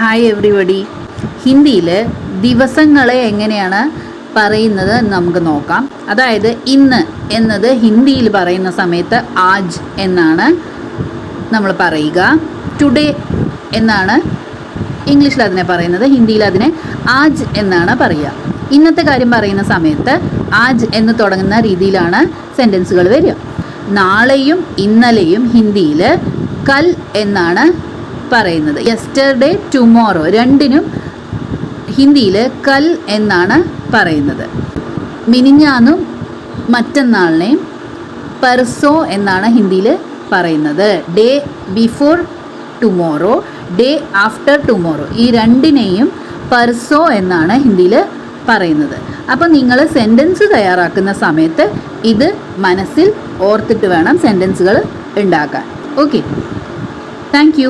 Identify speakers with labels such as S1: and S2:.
S1: Hi everybody ഹിന്ദിയിൽ ദിവസങ്ങളെ എങ്ങനെയാണ് പറയുന്നത് നമുക്ക് നോക്കാം. അതായത് ഇന്ന് എന്നത് ഹിന്ദിയിൽ പറയുന്ന സമയത്ത് ആജ് എന്നാണ് നമ്മൾ പറയുക. ടുഡേ എന്നാണ് ഇംഗ്ലീഷിൽ അതിനെ പറയുന്നത് ഹിന്ദിയിൽ അതിനെ ആജ് എന്നാണ് പറയുക. ഇന്നത്തെ കാര്യം പറയുന്ന സമയത്ത് ആജ് എന്ന് തുടങ്ങുന്ന രീതിയിലാണ് സെന്റൻസുകൾ വരിക. നാളെയും ഇന്നലെയും ഹിന്ദിയിൽ കൽ എന്നാണ് പറയുന്നത്. യെസ്റ്റർഡേ ടുമോറോ രണ്ടിനും ഹിന്ദിയിൽ കൽ എന്നാണ് പറയുന്നത്. മിനിഞ്ഞാന്നും മറ്റന്നാളിനെയും പെർസോ എന്നാണ് ഹിന്ദിയിൽ പറയുന്നത്. Day before tomorrow day after tomorrow ഈ രണ്ടിനെയും പെർസോ എന്നാണ് ഹിന്ദിയിൽ പറയുന്നത്. അപ്പോൾ നിങ്ങൾ സെന്റൻസ് തയ്യാറാക്കുന്ന സമയത്ത് ഇത് മനസ്സിൽ ഓർത്തിട്ട് വേണം സെന്റൻസുകൾ ഉണ്ടാക്കാൻ. Okay thank